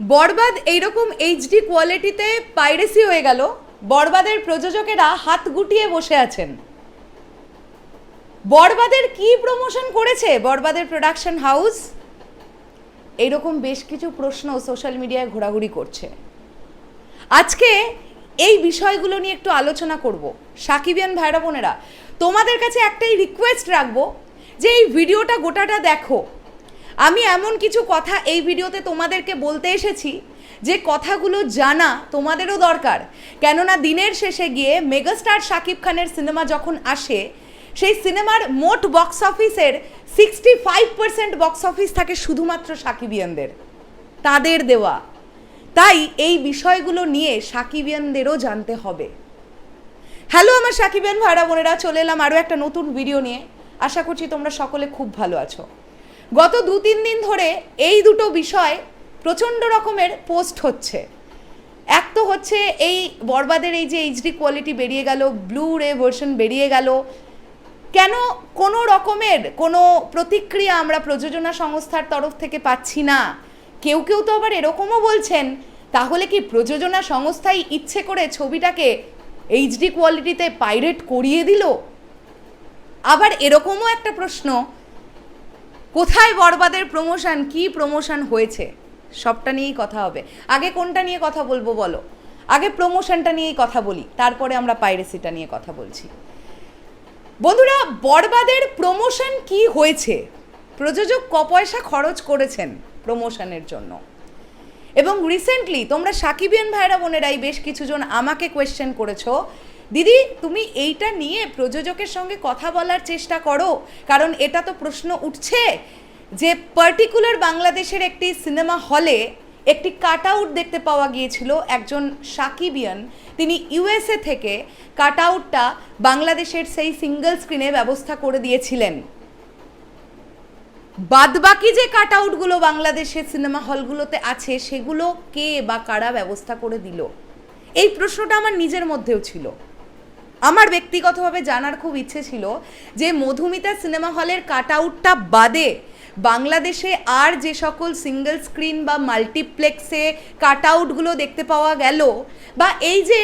বরবাদ এইরকম এইচডি কোয়ালিটিতে পাইরেসি হয়ে গেল। বরবাদের প্রযোজকেরা হাত গুটিয়ে বসে আছেন। বরবাদের কি প্রমোশন করেছে বরবাদের প্রোডাকশন হাউস এইরকম বেশ কিছু প্রশ্ন সোশ্যাল মিডিয়ায় ঘোরাঘুরি করছে। আজকে এই বিষয়গুলো নিয়ে একটু আলোচনা করব। সাকিবিয়ান ভাইরা বোনেরা, তোমাদের কাছে একটাই রিকোয়েস্ট রাখব যে এই ভিডিওটা গোটাটা দেখো। আমি এমন কিছু কথা এই ভিডিওতে তোমাদেরকে বলতে এসেছি, যে কথাগুলো জানা তোমাদেরও দরকার। কেননা দিনের শেষে গিয়ে মেগাস্টার শাকিব খানের সিনেমা যখন আসে, সেই সিনেমার মোট বক্স অফিসের sixty five percent box office থাকে শুধুমাত্র সাকিবিয়ানদের তাদের দেওয়া। তাই এই বিষয়গুলো নিয়ে সাকিবিয়ানদেরও জানতে হবে। হ্যালো আমার সাকিবিয়ান ভাড়া বোনেরা, চলে এলাম আরও একটা নতুন ভিডিও নিয়ে। আশা করছি তোমরা সকলে খুব ভালো আছো। গত দু তিন দিন ধরে এই দুটো বিষয় প্রচণ্ড রকমের পোস্ট হচ্ছে। এক তো হচ্ছে এই বরবাদের এই যে এইচডি কোয়ালিটি বেরিয়ে গেল ব্লু রে ভার্সন বেরিয়ে গেল, কেন কোনো রকমের কোনো প্রতিক্রিয়া আমরা প্রযোজনা সংস্থার তরফ থেকে পাচ্ছি না? কেউ কেউ তো আবার এরকমও বলছেন, তাহলে কি প্রযোজনা সংস্থাই ইচ্ছে করে ছবিটাকে এইচডি কোয়ালিটিতে পাইরেট করিয়ে দিল? আবার এরকমও একটা প্রশ্ন কোথায় বরবাদের প্রমোশন কি প্রমোশন হয়েছে? সবটা নিয়েই কথা হবে। আগে কোনটা নিয়ে কথা বলব বলো? আগে প্রমোশনটা নিয়েই কথা বলি, তারপরে আমরা পাইরেসিটা নিয়ে কথা বলছি। বন্ধুরা, বরবাদের প্রমোশন কি হয়েছে? প্রযোজক ক পয়সা খরচ করেছেন প্রমোশনের জন্য। এবং রিসেন্টলি তোমরা সাকিবিয়ান ভাইরা বোনেরাই বেশ কিছুজন আমাকে কোয়েশ্চেন করেছ দিদি, তুমি এইটা নিয়ে প্রযোজকের সঙ্গে কথা বলার চেষ্টা করো, কারণ এটা তো প্রশ্ন উঠছে যে পার্টিকুলার বাংলাদেশের একটি সিনেমা হলে একটি কাট আউট দেখতে পাওয়া গিয়েছিল একজন সাকিবিয়ান। তিনি ইউএসএ থেকে কাট আউটটা বাংলাদেশের সেই সিঙ্গেল স্ক্রিনে ব্যবস্থা করে দিয়েছিলেন। বাদবাকি যে কাট আউটগুলো বাংলাদেশের সিনেমা হলগুলোতে আছে, সেগুলো কে বা কারা ব্যবস্থা করে দিল? এই প্রশ্নটা আমার নিজের মধ্যেও ছিল। আমার ব্যক্তিগতভাবে জানার খুব ইচ্ছে ছিল যে মধুমিতা সিনেমা হলের কাট আউটটা বাদে বাংলাদেশে আর যে সকল সিঙ্গেল স্ক্রিন বা মাল্টিপ্লেক্সে কাট আউটগুলো দেখতে পাওয়া গেল বা এই যে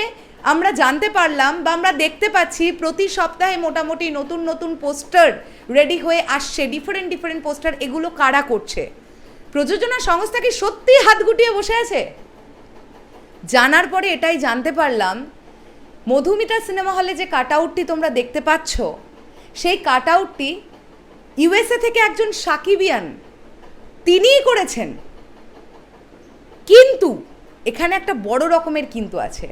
আমরা জানতে পারলাম বা আমরা দেখতে পাচ্ছি প্রতি সপ্তাহে মোটামুটি নতুন নতুন পোস্টার রেডি হয়ে আসছে ডিফারেন্ট ডিফারেন্ট পোস্টার, এগুলো কারা করছে? প্রযোজনা সংস্থা কি সত্যিই হাত গুটিয়ে বসে আছে? জানার পরে এটাই জানতে পারলাম মধুমিতা সিনেমা হলে যে কাট আউটটি তোমরা দেখতে পাচ্ছ, সেই কাট আউটটি ইউএসএ থেকে একজন সাকিবিয়ান তিনিই করেছেন। কিন্তু এখানে একটা বড় রকমের কিন্তু আছে।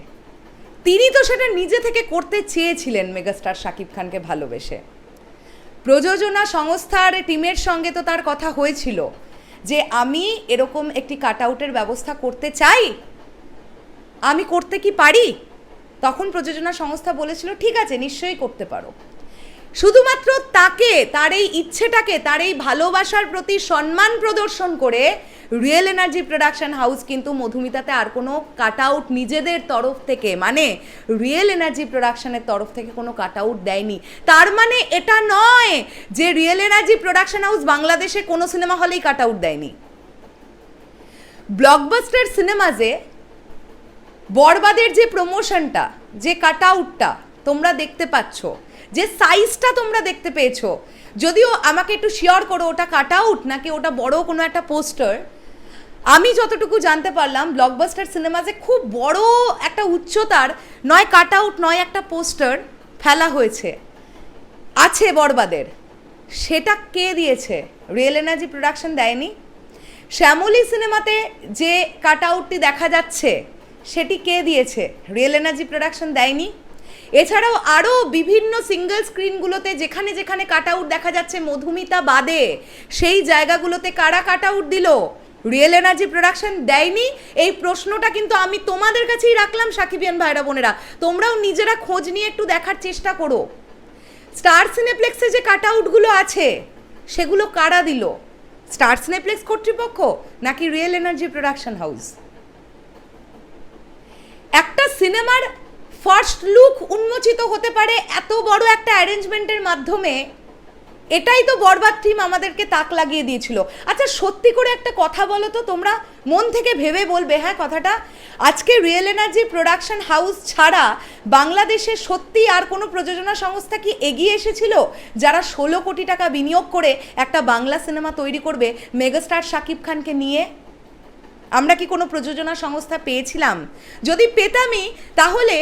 তিনি তো সেটা নিজে থেকে করতে চেয়েছিলেন মেগাস্টার শাকিব খানকে ভালোবেসে। প্রযোজনা সংস্থার টিমের সঙ্গে তো তার কথা হয়েছিল যে আমি এরকম একটি কাট আউটের ব্যবস্থা করতে চাই, আমি করতে কি পারি? তখন প্রযোজনা সংস্থা বলেছিল, ঠিক আছে, নিশ্চয়ই করতে পারো। শুধুমাত্র তাকে, তার এই ইচ্ছেটাকে, তার এই ভালোবাসার প্রতি সম্মান প্রদর্শন করে রিয়েল এনার্জি প্রোডাকশন হাউস কিন্তু মধুমিতাতে আর কোনো কাট আউট নিজেদের তরফ থেকে মানে রিয়েল এনার্জি প্রোডাকশনের তরফ থেকে কোনো কাট আউট দেয়নি। তার মানে এটা নয় যে রিয়েল এনার্জি প্রোডাকশন হাউস বাংলাদেশে কোনো সিনেমা হলেই কাট আউট দেয়নি। ব্লকবাস্টার সিনেমাজে বরবাদের যে প্রমোশনটা যে কাট আউটটা তোমরা দেখতে পাচ্ছ, যে সাইজটা তোমরা দেখতে পেয়েছ, যদিও আমাকে একটু শিওর করো ওটা কাট আউট নাকি ওটা বড় কোনো একটা পোস্টার আমি যতটুকু জানতে পারলাম ব্লকবাস্টার সিনেমাজে খুব বড় একটা উচ্চতার, নয় কাট আউট নয় একটা পোস্টার ফেলা হয়েছে। আছে বরবাদের। সেটা কে দিয়েছে? রিয়েল এনার্জি প্রোডাকশন দেয়নি। শ্যামলী সিনেমাতে যে কাট আউটটি দেখা যাচ্ছে সেটি কে দিয়েছে? রিয়েল এনার্জি প্রোডাকশন দেয়নি। এছাড়াও আরও বিভিন্ন সিঙ্গেল স্ক্রিনগুলোতে যেখানে যেখানে কাট আউট দেখা যাচ্ছে মধুমিতা বাদে, সেই জায়গাগুলোতে কারা কাট আউট দিল? রিয়েল এনার্জি প্রোডাকশন দেয়নি। এই প্রশ্নটা কিন্তু আমি তোমাদের কাছেই রাখলাম, সাকিবিয়ান ভাইরা বোনেরা। তোমরাও নিজেরা খোঁজ নিয়ে একটু দেখার চেষ্টা করো। স্টার সিনেপ্লেক্সে যে কাট আউটগুলো আছে, সেগুলো কারা দিল? স্টার সিনেপ্লেক্স কর্তৃপক্ষ নাকি রিয়েল এনার্জি প্রোডাকশন হাউস একটা সিনেমার ফার্স্ট লুক উন্মোচিত হতে পারে এত বড় একটা অ্যারেঞ্জমেন্টের মাধ্যমে, এটাই তো বরবাদ টিম আমাদেরকে তাক লাগিয়ে দিয়েছিল। আচ্ছা সত্যি করে একটা কথা বলো তো, তোমরা মন থেকে ভেবে বলবে হ্যাঁ কথাটা? আজকে রিয়েল এনার্জি প্রোডাকশন হাউস ছাড়া বাংলাদেশে সত্যি আর কোনো প্রযোজনা সংস্থা কি এগিয়ে এসেছিল, যারা ষোলো কোটি টাকা বিনিয়োগ করে একটা বাংলা সিনেমা তৈরি করবে, মেগাস্টার শাকিব খানকে নিয়ে? আমরা কি কোনো প্রযোজনা সংস্থা পেয়েছিলাম? যদি পেতামই, তাহলে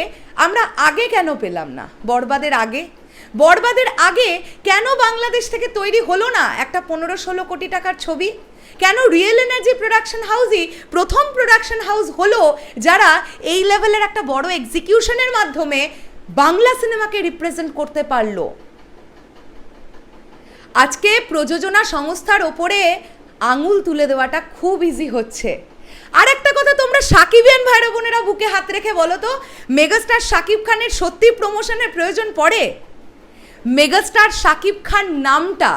আমরা আগে কেন পেলাম না? বরবাদের আগে? বরবাদের আগে কেন বাংলাদেশ থেকে তৈরি হলো না একটা পনেরো ষোলো কোটি টাকার ছবি? কেন রিয়েল এনার্জি প্রোডাকশন হাউসই প্রথম প্রোডাকশন হাউস হলো যারা এই লেভেলের একটা বড় এক্সিকিউশনের মাধ্যমে বাংলা সিনেমাকে রিপ্রেজেন্ট করতে পারল? আজকে প্রযোজনা সংস্থার ওপরে আঙুল তুলে দেওয়াটা খুব ইজি হচ্ছে। আর একটা কথা, তোমরা সাকিবিয়ান ভাইরা বোনেরা বুকে হাত রেখে বলো তো, মেগাস্টার সাকিব খানের সত্যি প্রমোশনের প্রয়োজন পড়ে? মেগাস্টার সাকিব খান নামটা,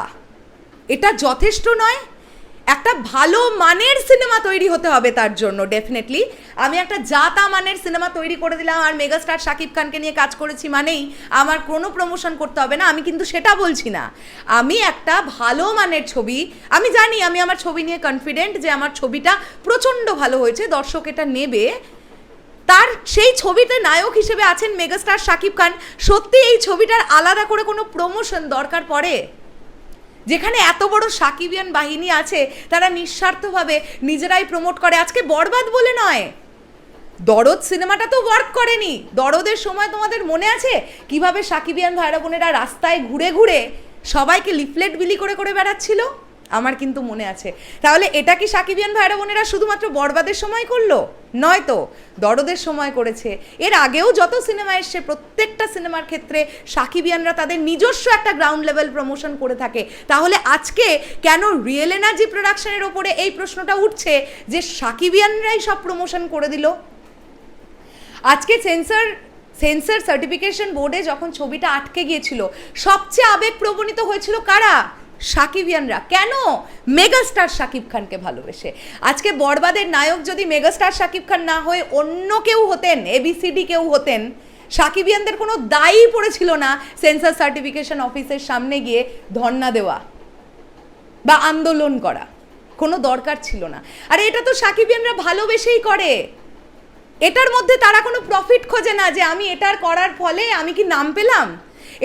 এটা যথেষ্ট নয়? একটা ভালো মানের সিনেমা তৈরি হতে হবে তার জন্য ডেফিনেটলি আমি একটা জাতা মানের সিনেমা তৈরি করে দিলাম আর মেগাস্টার শাকিব খানকে নিয়ে কাজ করেছি মানেই আমার কোনো প্রমোশন করতে হবে না, আমি কিন্তু সেটা বলছি না। আমি একটা ভালো মানের ছবি, আমি জানি আমি আমার ছবি নিয়ে কনফিডেন্ট যে আমার ছবিটা প্রচণ্ড ভালো হয়েছে, দর্শক এটা নেবে। তার সেই ছবিতে নায়ক হিসেবে আছেন মেগাস্টার শাকিব খান, সত্যি এই ছবিটার আলাদা করে কোনো প্রমোশন দরকার পড়ে? যেখানে এত বড় সাকিবিয়ান বাহিনী আছে, তারা নিঃস্বার্থভাবে নিজেরাই প্রমোট করে। আজকে বরবাদ বলে নয়। দরদ সিনেমাটা তো ওয়ার্ক করেনি। দরদের সময় তোমাদের মনে আছে? কীভাবে সাকিবিয়ান ভাইরা বোনেরা রাস্তায় ঘুরে ঘুরে সবাইকে লিফলেট বিলি করে করে বেড়াচ্ছিল? আমার কিন্তু মনে আছে। তাহলে এটা কি সাকিবিয়ান ভাইরা বোনেরা শুধুমাত্র বরবাদের সময় করল? নয় তো, দরদের সময় করেছে। এর আগেও যত সিনেমা এসছে, প্রত্যেকটা সিনেমার ক্ষেত্রে সাকিবিয়ানরা তাদের নিজস্ব একটা গ্রাউন্ড লেভেল প্রমোশন করে থাকে। তাহলে আজকে কেন রিয়েল এনার্জি প্রোডাকশনের ওপরে এই প্রশ্নটা উঠছে যে সাকিবিয়ানরাই সব প্রমোশন করে দিল? আজকে সেন্সর সেন্সর সার্টিফিকেশন বোর্ডে যখন ছবিটা আটকে গিয়েছিল, সবচেয়ে আবেগ প্রবণিত হয়েছিল কারা? সাকিবিয়ানরা। কেন মেগাস্টার শাকিব খানকে ভালোবেসে? আজকে বরবাদের নায়ক যদি মেগাস্টার শাকিব খান না হয়ে অন্য কেউ হতেন এবিসিডি কেউ হতেন, সাকিবিয়ানদের কোনো দায়ী পড়েছিল না সেন্সার সার্টিফিকেশন অফিসের সামনে গিয়ে ধর্ণা দেওয়া বা আন্দোলন করা? কোনো দরকার ছিল না। আর এটা তো সাকিবিয়ানরা ভালোবেসেই করে। এটার মধ্যে তারা কোনো প্রফিট খোঁজে না যে আমি এটার করার ফলে আমি কি নাম পেলাম?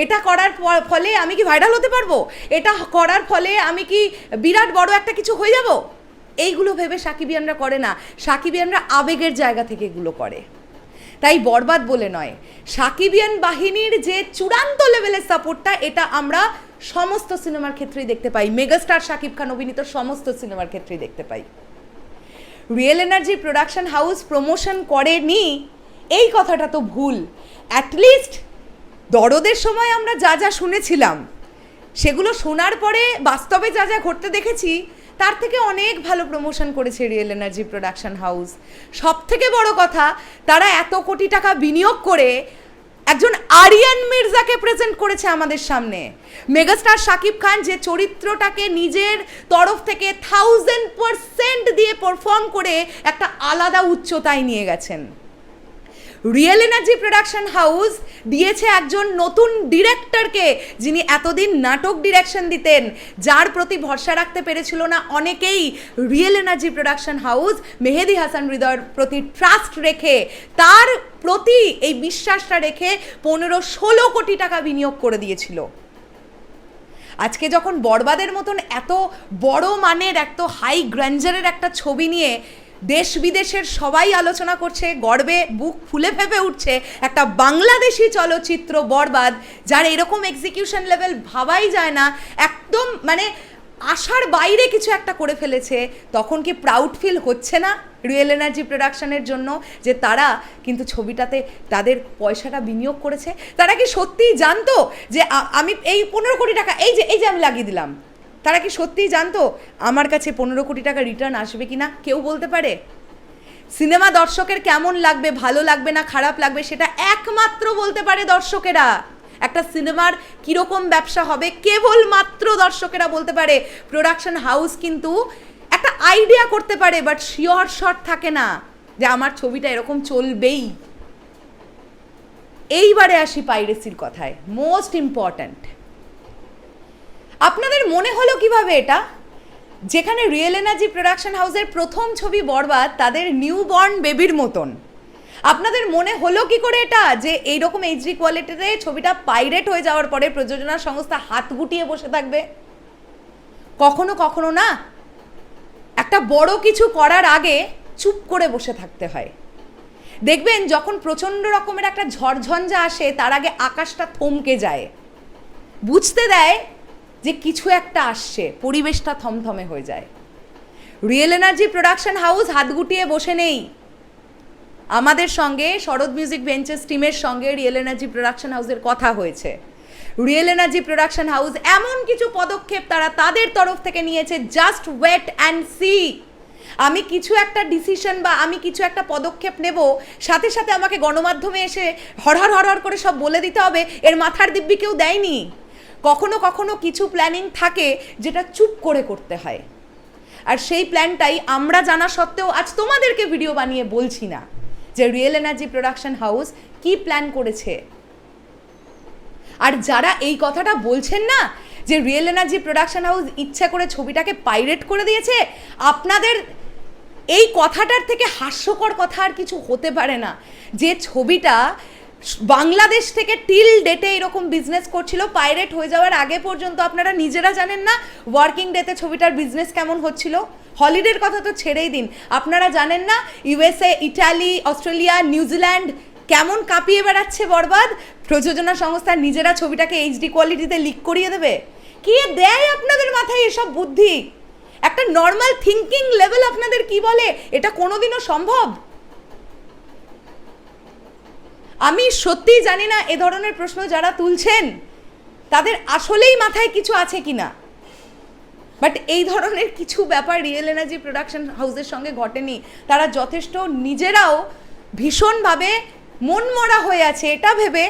এটা করার ফলে আমি কি ভাইরাল হতে পারব? এটা করার ফলে আমি কি বিরাট বড় একটা কিছু হয়ে যাব? এইগুলো ভেবে সাকিবিয়ানরা করে না। সাকিবিয়ানরা আবেগের জায়গা থেকে এগুলো করে। তাই বরবাদ বলে নয়। সাকিবিয়ান বাহিনীর যে চূড়ান্ত লেভেলের সাপোর্টটা এটা আমরা সমস্ত সিনেমার ক্ষেত্রেই দেখতে পাই। মেগাস্টার শাকিব খান অভিনীত সমস্ত সিনেমার ক্ষেত্রেই দেখতে পাই। Real Energy Production House promotion করেনি, এই কথাটা তো ভুল। অ্যাটলিস্ট দরদের সময় আমরা যা যা শুনেছিলাম, সেগুলো শোনার পরে বাস্তবে যা যা ঘটতে দেখেছি, তার থেকে অনেক ভালো প্রমোশন করেছে রিয়েল এনার্জি প্রোডাকশন হাউস সব থেকে বড় কথা, তারা এত কোটি টাকা বিনিয়োগ করে একজন আরিয়ান মির্জাকে প্রেজেন্ট করেছে আমাদের সামনে। মেগাস্টার শাকিব খান যে চরিত্রটাকে নিজের তরফ থেকে থাউজেন্ড পারসেন্ট দিয়ে পারফর্ম করে একটা আলাদা উচ্চতায় নিয়ে গেছেন। রিয়েল এনার্জি প্রোডাকশন হাউস দিয়েছে একজন নতুন ডিরেক্টরকে যিনি এতদিন নাটক ডিরেকশন দিতেন। যার প্রতি ভরসা রাখতে পেরেছিল না অনেকেই Real Energy Production House Mehedi Hasan হৃদয়ের প্রতি ট্রাস্ট রেখে, তার প্রতি এই বিশ্বাসটা রেখে পনেরো ষোলো কোটি টাকা বিনিয়োগ করে দিয়েছিল। আজকে যখন বরবাদের মতন এত বড় মানের, এত হাই গ্র্যান্ডারের একটা ছবি নিয়ে দেশ বিদেশের সবাই আলোচনা করছে, গর্বে বুক ফুলে ফেপে উঠছে একটা বাংলাদেশি চলচ্চিত্র বরবাদ, যার এরকম এক্সিকিউশন লেভেল ভাবাই যায় না। একদম মানে আশার বাইরে কিছু একটা করে ফেলেছে। তখন কি প্রাউড ফিল হচ্ছে না রিয়েল এনার্জি প্রোডাকশনের জন্য? যে তারা কিন্তু ছবিটাতে তাদের পয়সাটা বিনিয়োগ করেছে? তারা কি সত্যিই জানতো যে আমি এই পনেরো কোটি টাকা, এই যে এই যে আমি লাগিয়ে দিলাম তারা কি সত্যিই জানতো আমার কাছে পনেরো কোটি টাকা রিটার্ন আসবে কি না কেউ বলতে পারে। সিনেমা দর্শকের কেমন লাগবে, ভালো লাগবে না, খারাপ লাগবে সেটা একমাত্র বলতে পারে দর্শকেরা। একটা সিনেমার কীরকম ব্যবসা হবে কেবলমাত্র দর্শকেরা বলতে পারে। প্রোডাকশন হাউস কিন্তু একটা আইডিয়া করতে পারে বাট শিওর শট থাকে না যে আমার ছবিটা এরকম চলবেই। এইবারে আসি পাইরেসির কথায় মোস্ট ইম্পর্ট্যান্ট আপনাদের মনে হলো কীভাবে এটা? যেখানে রিয়েল এনার্জি প্রোডাকশন হাউসের প্রথম ছবি বরবাদ, তাদের নিউ বর্ন বেবির মতন। আপনাদের মনে হলো কি করে এটা? যে এইরকম এইচডি কোয়ালিটিতে ছবিটা পাইরেট হয়ে যাওয়ার পরে প্রযোজনা সংস্থা হাত গুটিয়ে বসে থাকবে? কখনো কখনো না? একটা বড় কিছু করার আগে চুপ করে বসে থাকতে হয়। দেখবেন, যখন প্রচণ্ড রকমের একটা ঝড়ঝঞ্ঝা আসে, তার আগে আকাশটা থমকে যায়। বুঝতে দেয় যে কিছু একটা আসছে, পরিবেশটা থমথমে হয়ে যায়। রিয়েল এনার্জি প্রোডাকশন হাউস হাত গুটিয়ে বসে নেই। আমাদের সঙ্গে শরৎ মিউজিক ভেঞ্চার্স টিমের সঙ্গে রিয়েল এনার্জি প্রোডাকশন হাউসের কথা হয়েছে। রিয়েল এনার্জি প্রোডাকশন হাউস এমন কিছু পদক্ষেপ তারা তাদের তরফ থেকে নিয়েছে জাস্ট ওয়েট অ্যান্ড সি আমি কিছু একটা ডিসিশন বা আমি কিছু একটা পদক্ষেপ নেব, সাথে সাথে আমাকে গণমাধ্যমে এসে হরহর হরহর করে সব বলে দিতে হবে, এর মাথার দিব্যি কেউ দেয়নি। কখনো কখনো কিছু প্ল্যানিং থাকে যেটা চুপ করে করতে হয়। আর সেই প্ল্যানটাই আমরা জানা সত্ত্বেও আজ তোমাদেরকে ভিডিও বানিয়ে বলছি না যে রিয়েল এনার্জি প্রোডাকশন হাউস কি প্ল্যান করেছে। আর যারা এই কথাটা বলছেন না যে রিয়েল এনার্জি প্রোডাকশন হাউস ইচ্ছা করে ছবিটাকে পাইরেট করে দিয়েছে, আপনাদের এই কথাটার থেকে হাস্যকর কথা আর কিছু হতে পারে না। যে ছবিটা বাংলাদেশ থেকে টিল ডেটে এরকম বিজনেস করছিল পাইরেট হয়ে যাওয়ার আগে পর্যন্ত আপনারা নিজেরা জানেন না ওয়ার্কিং ডেতে ছবিটার বিজনেস কেমন হচ্ছিল? হলিডের কথা তো ছেড়েই দিন। আপনারা জানেন না ইউএসএ ইটালি অস্ট্রেলিয়া নিউজিল্যান্ড কেমন কাঁপিয়ে বেড়াচ্ছে বরবাদ? প্রযোজনা সংস্থা নিজেরা ছবিটাকে এইচডি কোয়ালিটিতে লিক করিয়ে দেবে? কে দেয় আপনাদের মাথায় এসব বুদ্ধি? একটা নর্মাল থিঙ্কিং লেভেল আপনাদের কি বলে? এটা কোনোদিনও সম্ভব? আমি সত্যিই জানি না এ ধরনের প্রশ্ন যারা তুলছেন, তাদের আসলেই মাথায় কিছু আছে কি না বাট এই ধরনের কিছু ব্যাপার রিয়েল এনার্জি প্রোডাকশন হাউসের সঙ্গে ঘটেনি। তারা যথেষ্ট নিজেরাও ভীষণভাবে মনমরা হয়ে আছে। এটা ভেবে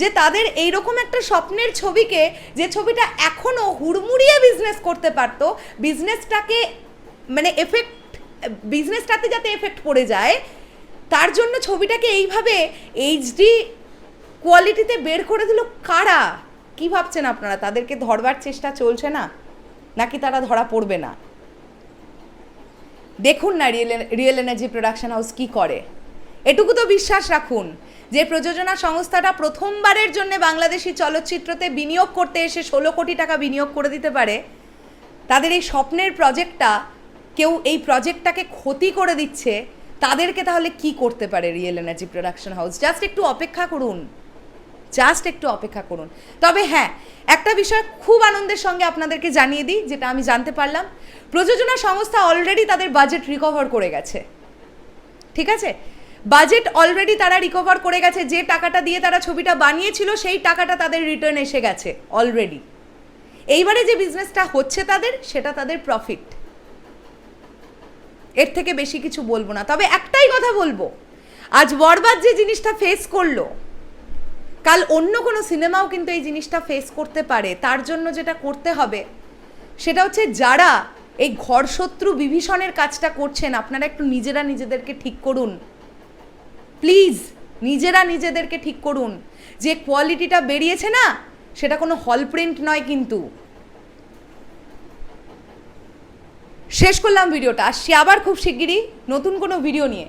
যে তাদের এইরকম একটা স্বপ্নের ছবিকে, যে ছবিটা এখনও হুড়মুড়িয়ে বিজনেস করতে পারতো বিজনেসটাকে মানে এফেক্ট বিজনেসটাতে যাতে এফেক্ট পড়ে যায় তার জন্য ছবিটাকে এইভাবে এইচডি কোয়ালিটিতে বের করে দিল কারা? কি ভাবছেন আপনারা? তাদেরকে ধরবার চেষ্টা চলছে না? নাকি তারা ধরা পড়বে না? দেখুন না real Real Energy Production House কি করে। এটুকু তো বিশ্বাস রাখুন যে প্রযোজনা সংস্থাটা প্রথমবারের জন্য বাংলাদেশি চলচ্চিত্রতে বিনিয়োগ করতে এসে ষোলো কোটি টাকা বিনিয়োগ করে দিতে পারে। তাদের এই স্বপ্নের প্রজেক্টটা কেউ এই প্রজেক্টটাকে ক্ষতি করে দিচ্ছে। তাদেরকে তাহলে কি করতে পারে Real Energy Production House just একটু অপেক্ষা করুন। জাস্ট একটু অপেক্ষা করুন। তবে হ্যাঁ একটা বিষয় খুব আনন্দের সঙ্গে আপনাদেরকে জানিয়ে দিই, যেটা আমি জানতে পারলাম। প্রযোজনা সংস্থা অলরেডি তাদের বাজেট রিকভার করে গেছে। ঠিক আছে? বাজেট অলরেডি তারা রিকভার করে গেছে। যে টাকাটা দিয়ে তারা ছবিটা বানিয়েছিল, সেই টাকাটা তাদের রিটার্ন এসে গেছে অলরেডি এইবারে যে বিজনেসটা হচ্ছে তাদের, সেটা তাদের প্রফিট এর থেকে বেশি কিছু বলব না। তবে একটাই কথা বলব, আজ বরবাদ যে জিনিসটা ফেস করল, কাল অন্য কোনো সিনেমাও কিন্তু এই জিনিসটা ফেস করতে পারে। তার জন্য যেটা করতে হবে, সেটা হচ্ছে যারা এই ঘরশত্রু বিভীষণের কাজটা করছেন, আপনারা একটু নিজেরা নিজেদেরকে ঠিক করুন। প্লিজ নিজেরা নিজেদেরকে ঠিক করুন। যে কোয়ালিটিটা বেরিয়েছে না, সেটা কোনো হল প্রিন্ট নয় কিন্তু। শেষ করলাম ভিডিওটা। আসছি আবার খুব শিগগিরই নতুন কোনো ভিডিও নিয়ে।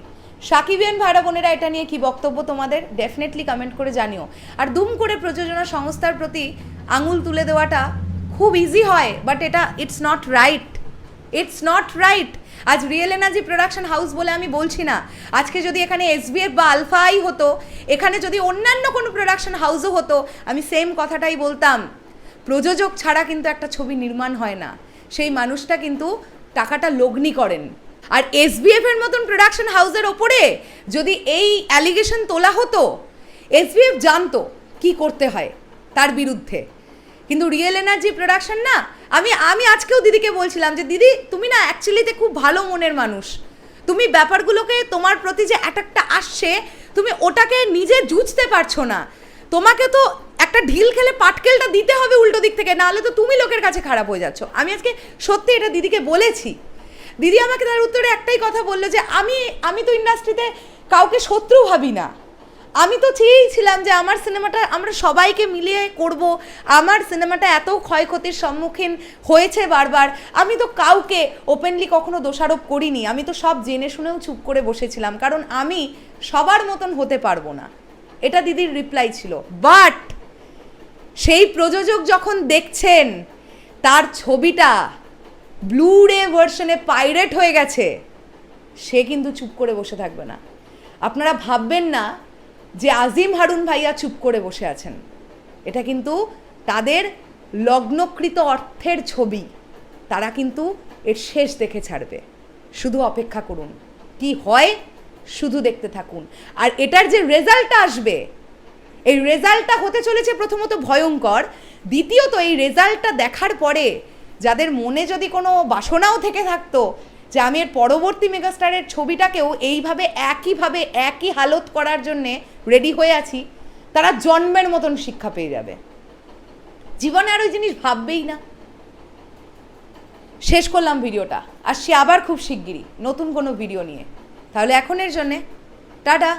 সাকিবিয়ান ভাইরা বোনেরা, এটা নিয়ে কি বক্তব্য তোমাদের? ডেফিনেটলি কমেন্ট করে জানিও। আর দুম করে প্রযোজনা সংস্থার প্রতি আঙুল তুলে দেওয়াটা খুব ইজি হয় বাট এটা it's not right it's not right আজ রিয়েল এনার্জি প্রোডাকশন হাউস বলে আমি বলছি না। আজকে যদি এখানে এসবিএফ বা আলফাই হতো, এখানে যদি অন্যান্য কোনো প্রোডাকশন হাউসও হতো, আমি সেম কথাটাই বলতাম। প্রযোজক ছাড়া কিন্তু একটা ছবি নির্মাণ হয় না। সেই মানুষটা কিন্তু টাকাটা লগ্নি করেন। আর এসবিএফ এর মতন প্রোডাকশন হাউসের ওপরে যদি এই অ্যালিগেশন তোলা হতো, এসবিএফ জানতো কি করতে হয় তার বিরুদ্ধে। কিন্তু রিয়েল এনার্জি প্রোডাকশন না, আমি আমি আজকেও দিদিকে বলছিলাম যে, দিদি, তুমি না অ্যাকচুয়ালিতে খুব ভালো মনের মানুষ। তুমি ব্যাপারগুলোকে তোমার প্রতি যে অ্যাটাকটা আসছে, তুমি ওটাকে নিজে জুঝতে পারছ না। তোমাকে তো একটা ঢিল খেলে পাটকেলটা দিতে হবে উল্টো দিক থেকে, নাহলে তো তুমি লোকের কাছে খারাপ হয়ে যাচ্ছ। আমি আজকে সত্যি এটা দিদিকে বলেছি। দিদি আমাকে তার উত্তরে একটাই কথা বলল যে, আমি আমি তো ইন্ডাস্ট্রিতে কাউকে শত্রু ভাবি না। আমি তো চেয়েছিলাম যে আমার সিনেমাটা আমরা সবাইকে মিলিয়ে করব। আমার সিনেমাটা এত ক্ষয়ক্ষতির সম্মুখীন হয়েছে বারবার। আমি তো কাউকে ওপেনলি কখনো দোষারোপ করিনি। আমি তো সব জেনে শুনেও চুপ করে বসেছিলাম। কারণ আমি সবার মতন হতে পারব না। এটা দিদির রিপ্লাই ছিল। বাট সেই প্রযোজক যখন দেখছেন, তার ছবিটা ব্লু রে ভার্সনে পাইরেট হয়ে গেছে, সে কিন্তু চুপ করে বসে থাকবে না। আপনারা ভাববেন না যে আজিম হারুন ভাইয়া চুপ করে বসে আছেন। এটা কিন্তু তাদের লগ্নকৃত অর্থের ছবি। তারা কিন্তু এর শেষ দেখে ছাড়বে। শুধু অপেক্ষা করুন। কি হয়? শুধু দেখতে থাকুন। আর এটার যে রেজাল্টটা আসবে এই রেজাল্টটা হতে চলেছে প্রথমত ভয়ঙ্কর, দ্বিতীয়ত এই রেজাল্টটা দেখার পরে যাদের মনে যদি কোনো বাসনাও থেকে থাকতো যে আমি এর পরবর্তী মেগাস্টারের ছবিটাকেও এইভাবে একইভাবে একই হালত করার জন্যে রেডি হয়ে আছি, তারা জন্মের মতন শিক্ষা পেয়ে যাবে। জীবনে আর ওই জিনিস ভাববেই না। শেষ করলাম ভিডিওটা। আর সে আবার খুব শিগগিরই নতুন কোনো ভিডিও নিয়ে। তাহলে এখনের জন্যে, টাটা।